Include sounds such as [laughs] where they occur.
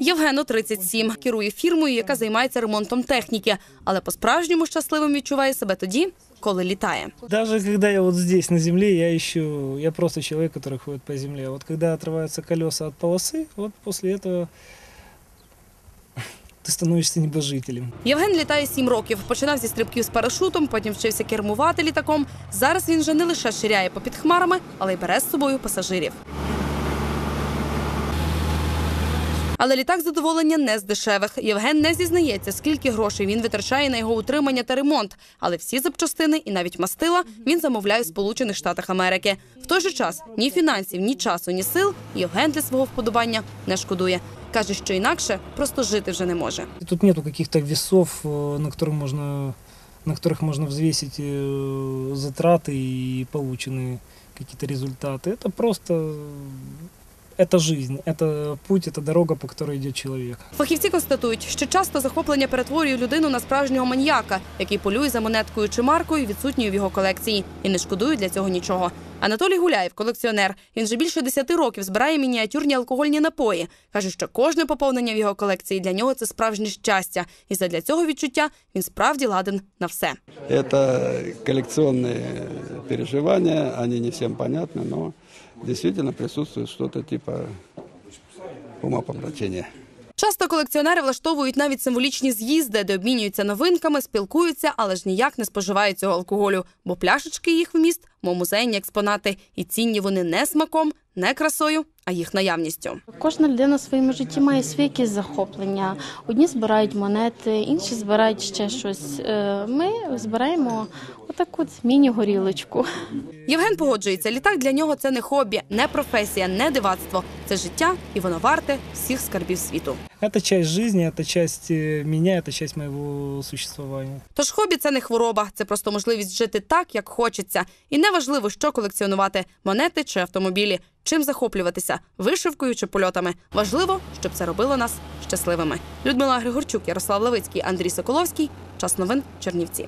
Євгену 37, керує фірмою, яка займається ремонтом техніки, але по-справжньому щасливим відчуває себе тоді, коли літає. Даже когда я вот здесь на земле, я еще, я просто человек, который ходит по земле. А Вот когда отрываются колеса от полосы, вот после этого [laughs] ты становишься небожителем. Євген літає сім років. Починав зі стрибків з парашутом, потім вчився кермувати літаком. Зараз він вже не лише ширяє попід хмарами, але й бере з собою пасажирів. Але літак задоволення не з дешевих. Євген не зізнається, скільки грошей він витрачає на його утримання та ремонт. Але всі запчастини і навіть мастила він замовляє в Сполучених Штатах Америки. В той же час ні фінансів, ні часу, ні сил Євген для свого вподобання не шкодує. Каже, що інакше просто жити вже не може. И Тут нету каких-то весов, э, на которых можно, на которых можно взвесить э, затраты и полученные какие-то результаты. Это просто, э, это жизнь, это путь, это дорога, по которой идет человек. Фахівці констатують, що часто захоплення перетворює людину на справжнього маніяка, який полює за монеткою чи маркою, відсутньою в його колекції, і не шкодує для цього нічого. Анатолій Гуляєв, колекціонер. Він вже більше 10 років збирає мініатюрні алкогольні напої. каже, що кожне поповнення в його колекції для нього це справжнє щастя, і задля цього відчуття він справді ладен на все. Это коллекционные переживания, они не всем понятны, но действительно присутствует что-то типа умопомрачения. Часто колекціонери влаштовують навіть символічні з'їзди, де обмінюються новинками, спілкуються, але ж ніяк не споживають цього алкоголю, бо пляшечки їх вміст, мов музейні експонати, і цінні вони не смаком, не красою, а їх наявністю. Кожна людина в своєму житті має свої якісь захоплення. Одні збирають монети, інші збирають ще щось. Е, Ми збираємо отаку от міні-горілочку. Євген погоджується, літак для нього це не хобі, не професія, не дивацтво. Це життя, і воно варте всіх скарбів світу. Это часть жизни, это часть э, меня, это часть моего существования. Тож хобі це не хвороба, це просто можливість жити так, як хочеться. І не важливо, що колекціонувати монети чи автомобілі, чим захоплюватися, вишивкою чи польотами. Важливо, щоб це робило нас щасливими. Людмила Григорчук, Ярослав Левицький, Андрій Соколовський. Час новин Чернівці.